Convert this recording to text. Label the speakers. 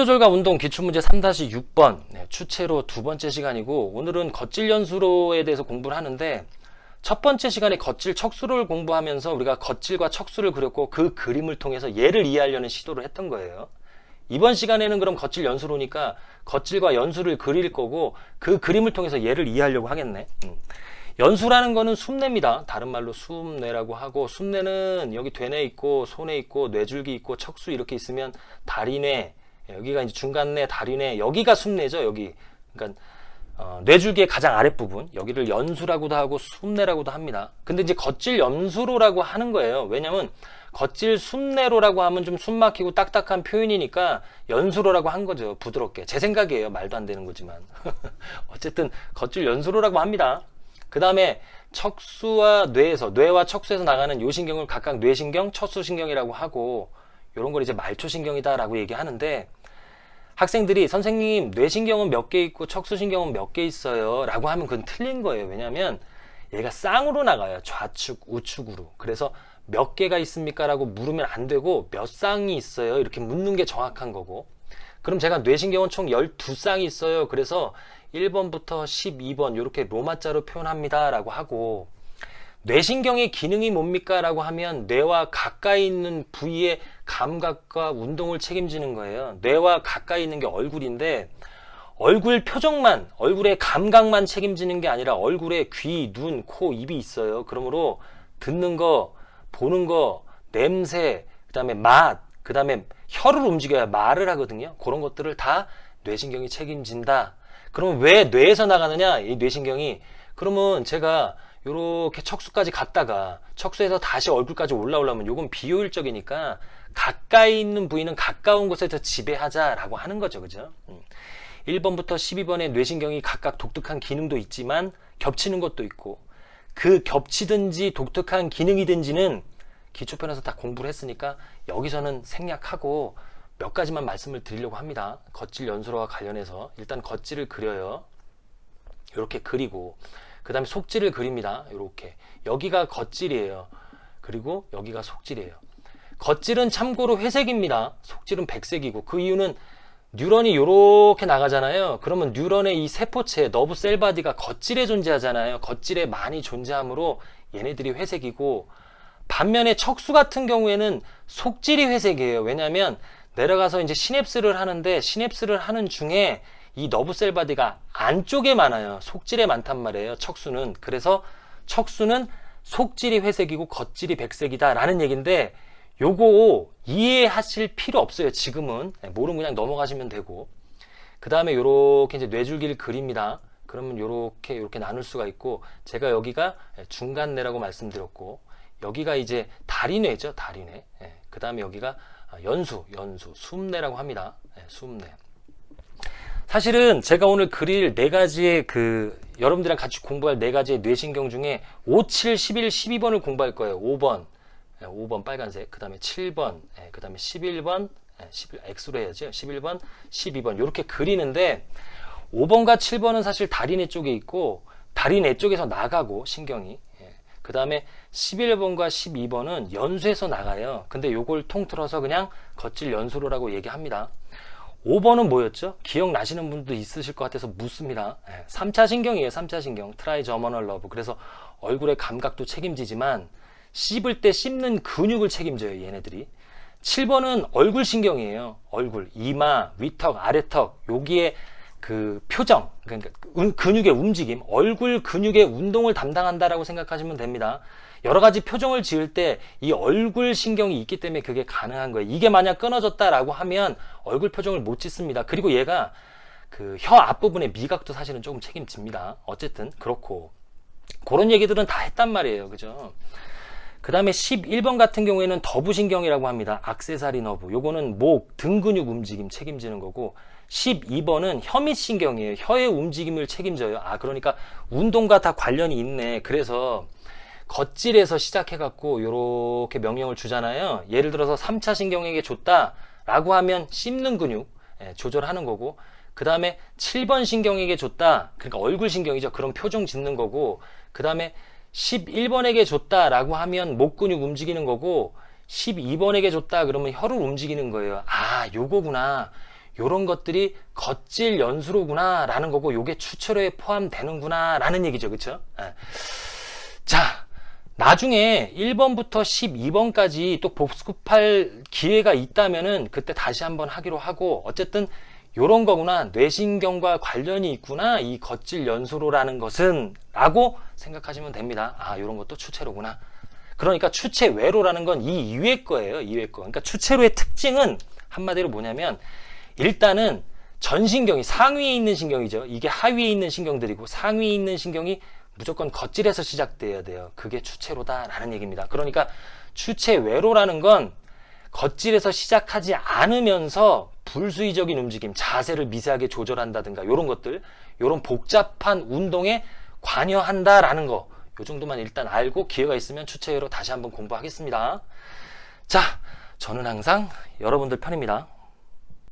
Speaker 1: 조절과 운동 기출문제 3-6번 네, 추체로 두 번째 시간이고 오늘은 겉질 연수로에 대해서 공부를 하는데 첫 번째 시간에 겉질 척수를 공부하면서 우리가 겉질과 척수를 그렸고 그 그림을 통해서 얘를 이해하려는 시도를 했던 거예요. 이번 시간에는 그럼 겉질 연수로니까 겉질과 연수를 그릴 거고 그 그림을 통해서 얘를 이해하려고 하겠네. 음. 연수라는 거는 숨뇌입니다. 다른 말로 숨뇌라고 하고 숨뇌는 여기 되뇌 있고 손에 있고 뇌줄기 있고 척수 이렇게 있으면 다리뇌 여기가 이제 중간뇌 다리뇌 여기가 숨뇌죠. 여기 그러니까 어, 뇌줄기의 가장 아랫부분 여기를 연수라고도 하고 숨뇌라고도 합니다. 근데 이제 겉질 연수로라고 하는 거예요. 왜냐면 겉질 숨내로라고 하면 좀 숨막히고 딱딱한 표현이니까 연수로라고 한 거죠. 부드럽게. 제 생각이에요. 말도 안 되는 거지만. 어쨌든 겉질 연수로라고 합니다. 그 다음에 척수와 뇌에서 뇌와 척수에서 나가는 요 신경을 각각 뇌신경, 척수신경이라고 하고 요런 걸 이제 말초신경이다라고 얘기하는데 학생들이 선생님 뇌신경은 몇 개 있고 척수신경은 몇 개 있어요? 라고 하면 그건 틀린 거예요. 왜냐면 얘가 쌍으로 나가요. 좌측 우측으로. 그래서 몇 개가 있습니까? 라고 물으면 안 되고 몇 쌍이 있어요? 이렇게 묻는 게 정확한 거고. 그럼 제가 뇌신경은 총 12쌍이 있어요. 그래서 1번부터 12번 이렇게 로마자로 표현합니다 라고 하고 뇌신경의 기능이 뭡니까? 라고 하면 뇌와 가까이 있는 부위의 감각과 운동을 책임지는 거예요. 뇌와 가까이 있는 게 얼굴인데 얼굴 표정만, 얼굴의 감각만 책임지는 게 아니라 얼굴에 귀, 눈, 코, 입이 있어요. 그러므로 듣는 거, 보는 거, 냄새, 그 다음에 맛, 그 다음에 혀를 움직여야 말을 하거든요. 그런 것들을 다 뇌신경이 책임진다. 그러면 왜 뇌에서 나가느냐? 이 뇌신경이. 그러면 제가 요렇게 척수까지 갔다가 척수에서 다시 얼굴까지 올라오려면 요건 비효율적이니까 가까이 있는 부위는 가까운 곳에서 지배하자라고 하는 거죠. 그죠? 음. 1번부터 12번의 뇌신경이 각각 독특한 기능도 있지만 겹치는 것도 있고 그 겹치든지 독특한 기능이든지는 기초편에서 다 공부를 했으니까 여기서는 생략하고 몇 가지만 말씀을 드리려고 합니다. 겉질 연수로와 관련해서 일단 겉질을 그려요. 이렇게 그리고 그 다음에 속질을 그립니다. 이렇게 여기가 겉질이에요. 그리고 여기가 속질이에요. 겉질은 참고로 회색입니다. 속질은 백색이고 그 이유는 뉴런이 이렇게 나가잖아요. 그러면 뉴런의 이 세포체 너브 셀바디가 겉질에 존재하잖아요. 겉질에 많이 존재하므로 얘네들이 회색이고 반면에 척수 같은 경우에는 속질이 회색이에요. 왜냐하면 내려가서 이제 시냅스를 하는데 시냅스를 하는 중에 이 너브 셀 바디가 안쪽에 많아요. 속질에 많단 말이에요. 척수는. 그래서 척수는 속질이 회색이고 겉질이 백색이다 라는 얘기인데 요거 이해하실 필요 없어요. 지금은 네, 모르면 그냥 넘어가시면 되고 그 다음에 요렇게 이제 뇌줄기를 그립니다. 그러면 요렇게 요렇게 나눌 수가 있고 제가 여기가 중간뇌라고 말씀드렸고 여기가 이제 다리뇌죠. 다리뇌. 그 다음에 여기가 연수, 연수, 숨뇌라고 합니다. 네, 숨뇌. 사실은 제가 오늘 그릴 네 가지의 그 여러분들이랑 같이 공부할 네 가지의 뇌신경 중에 5, 7, 11, 12번을 공부할 거예요. 5번, 5번 빨간색, 그 다음에 7번, 그 다음에 11번, 11, X로 해야죠. 11번, 12번 이렇게 그리는데 5번과 7번은 사실 다리뇌 쪽에 있고 다리뇌 쪽에서 나가고 신경이 그 다음에 11번과 12번은 연수에서 나가요. 근데 요걸 통틀어서 그냥 겉질 연수로라고 얘기합니다. 5번은 뭐였죠? 기억나시는 분도 있으실 것 같아서 묻습니다. 3차 신경이에요. 3차 신경. 트라이저머널 러브. 그래서 얼굴의 감각도 책임지지만 씹을 때 씹는 근육을 책임져요. 얘네들이. 7번은 얼굴 신경이에요. 얼굴, 이마, 위턱, 아래턱. 여기에 그 표정, 그러니까 근육의 움직임, 얼굴 근육의 운동을 담당한다라고 생각하시면 됩니다. 여러 가지 표정을 지을 때 이 얼굴 신경이 있기 때문에 그게 가능한 거예요. 이게 만약 끊어졌다라고 하면 얼굴 표정을 못 짓습니다. 그리고 얘가 그 혀 앞부분의 미각도 사실은 조금 책임집니다. 어쨌든 그렇고 그런 얘기들은 다 했단 말이에요. 그죠? 그 다음에 11번 같은 경우에는 더부신경이라고 합니다. 악세사리 너브. 요거는 목, 등 근육 움직임 책임지는 거고 12번은 혀밑신경이에요. 혀의 움직임을 책임져요. 아, 그러니까 운동과 다 관련이 있네. 그래서 겉질에서 시작해갖고 이렇게 명령을 주잖아요. 예를 들어서 3차 신경에게 줬다라고 하면 씹는 근육 예, 조절하는 거고 그 다음에 7번 신경에게 줬다. 그러니까 얼굴 신경이죠. 그런 표정 짓는 거고 그 다음에 11번에게 줬다라고 하면 목 근육 움직이는 거고 12번에게 줬다 그러면 혀를 움직이는 거예요. 아, 요거구나. 요런 것들이 겉질 연수로구나 라는 거고 요게 추체로에 포함되는구나 라는 얘기죠. 그쵸? 예. 자, 나중에 1번부터 12번까지 또 복습할 기회가 있다면은 그때 다시 한번 하기로 하고 어쨌든 요런 거구나. 뇌신경과 관련이 있구나. 이 겉질 연수로라는 것은 라고 생각하시면 됩니다. 아 요런 것도 추체로구나. 그러니까 추체외로라는 건 이 이외 거예요 이외 거. 그러니까 추체로의 특징은 한마디로 뭐냐면 일단은 전신경이 상위에 있는 신경이죠. 이게 하위에 있는 신경들이고 상위에 있는 신경이 무조건 겉질에서 시작돼야 돼요. 그게 추체로다 라는 얘기입니다. 그러니까 추체외로라는 건 겉질에서 시작하지 않으면서 불수의적인 움직임, 자세를 미세하게 조절한다든가 이런 것들, 이런 복잡한 운동에 관여한다라는 거, 요 정도만 일단 알고 기회가 있으면 추체외로 다시 한번 공부하겠습니다. 자, 저는 항상 여러분들 편입니다.